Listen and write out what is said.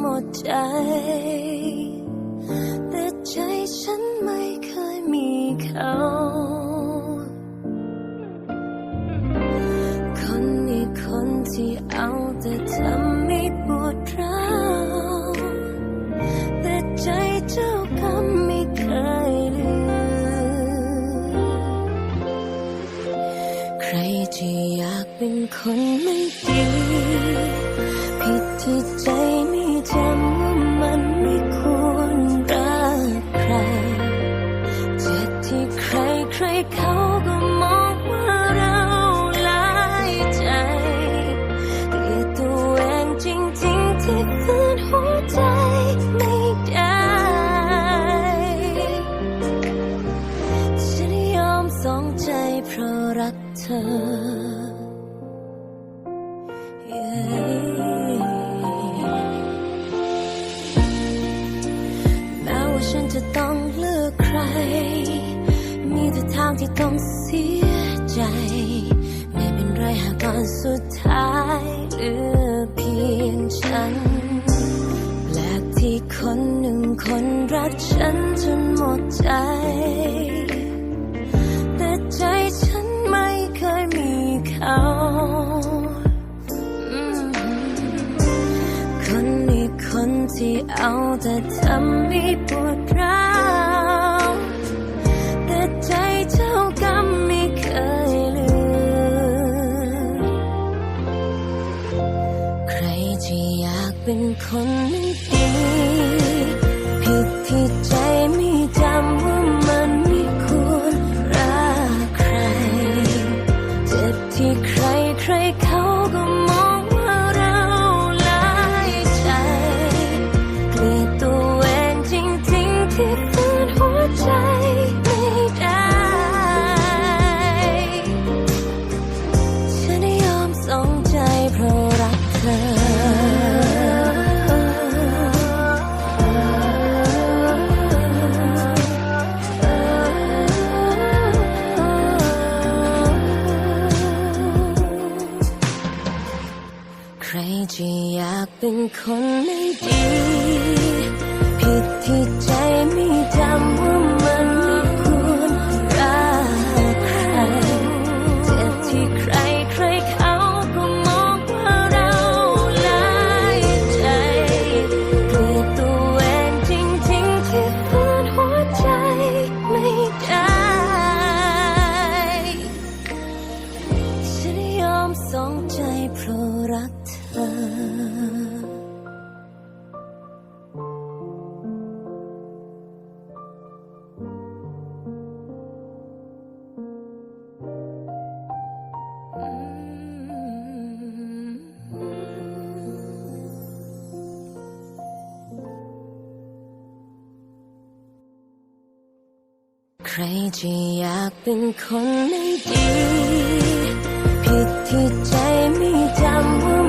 หมดใจ แต่ใจฉันไม่เคยมีเขาคนนี้คนที่เอาแต่ทำให้ปวดร้าวแต่ใจเจ้ากรรมไม่เคยลืมใครที่อยากเป็นคนไม่ เขาก็มองว่าเราหลายใจเกลียดตัวเองจริงๆที่ฝืนหัวใจไม่ได้ฉันยอมสองใจเพราะรักเธอางที่ต้องเสียใจ ไม่เป็นไรหากตอนสุดท้ายเหลือเพียงฉันแปลกที่คนหนึ่งคนรักฉันจนหมดใจ แต่ใจฉันไม่เคยมีเขาคนนี้คนที่เอาแต่ทำให้ปวดร้าว ที่อยากเป็นคนไม่ดี ผิดที่ใจไม่จำว่า จะอยากเป็นคนไม่ดี ผิดที่ใจไม่จำ ใครจะอยากเป็นคนไม่ดี ผิดที่ใจไม่จำว่า